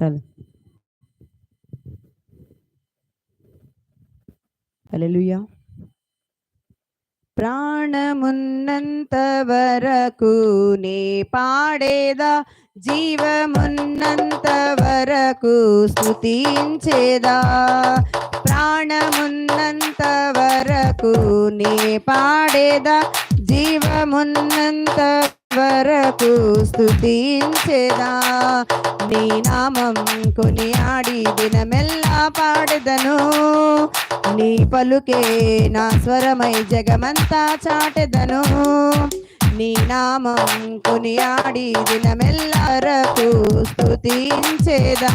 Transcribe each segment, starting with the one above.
Hello హల్లెలూయా ప్రాణమున్నంత వరకు నే పాడేదా జీవమున్నంత వరకు స్థుతించేదా ప్రాణమున్నంత వరకు నే పాడేదా జీవమున్నంత వరకు స్థుతించేదా నీ నామం కొని ఆడి దినమెల్లా పాడెదను. నీ పలుకే నా స్వరమై జగమంతా చాటెదను. నీ నామం కొని ఆడి దినమెల్లా వరకు స్థుతించేదా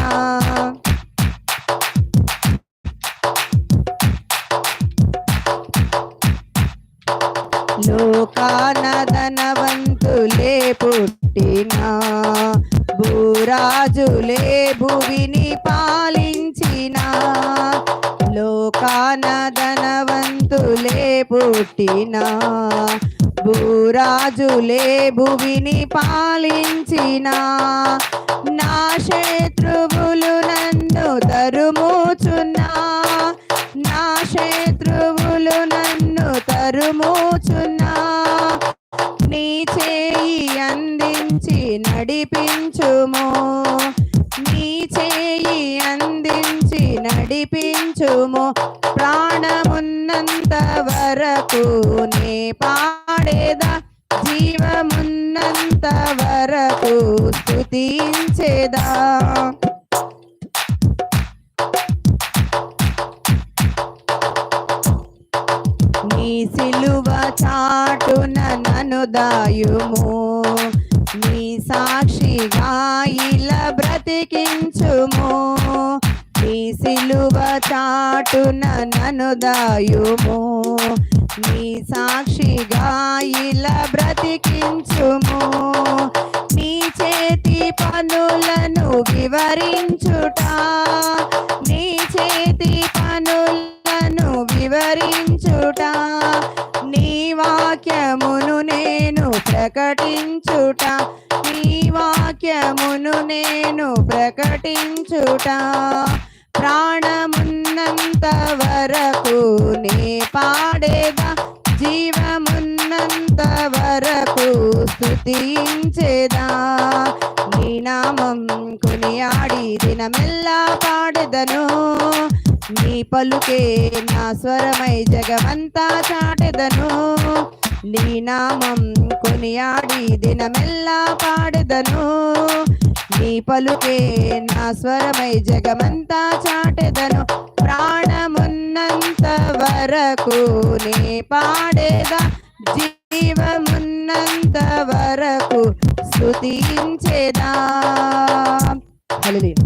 లోకాన ధనవంతులే పుట్టినా భూరాజులే భువిని పాలించిన లోకాన ధనవంతులే పుట్టినా భూరాజులే భువిని పాలించిన నా శత్రువులు నన్ను తరుముచున్నా నా శత్రువులు నన్ను తరుముచున్నా నీ చేయి అందించి నడిపించుము. నీ చేయి అందించి నడిపించుము. ప్రాణమున్నంత వరకు నే పాడేదా? జీవమున్నంత వరకు స్థుతించేదా సిలువ చాటున నన్ను దాయుము. నీ సాక్షిగా ఇలా బ్రతికించుము. నీ సిలువ చాటున నన్ను దాయుము. నీ సాక్షిగా ఇలా బ్రతికించుము. నీ చేతి పనులను వివరించుట. నీ చేతి పనులను ప్రకటించుట. నీ వాక్యమును నేను ప్రకటించుట. నీ వాక్యమును నేను ప్రకటించుట. ప్రాణమున్నంత వరకు నీ పాడేదా. జీవమున్నంత వరకు స్థుతించేదా నీ నామం కొనియాడి దినమెల్లా పాడెదను. పలుకే నా స్వరమై జగమంతా చాటెదను. నీ నామం కొనియాడి దినమెల్లా పాడెదను. నీ పలుకే నా స్వరమై జగమంతా చాటెదను. ప్రాణమున్నంత వరకు నీ పాడేదా. జీవమున్నంత వరకు స్తుతించేదా. హలో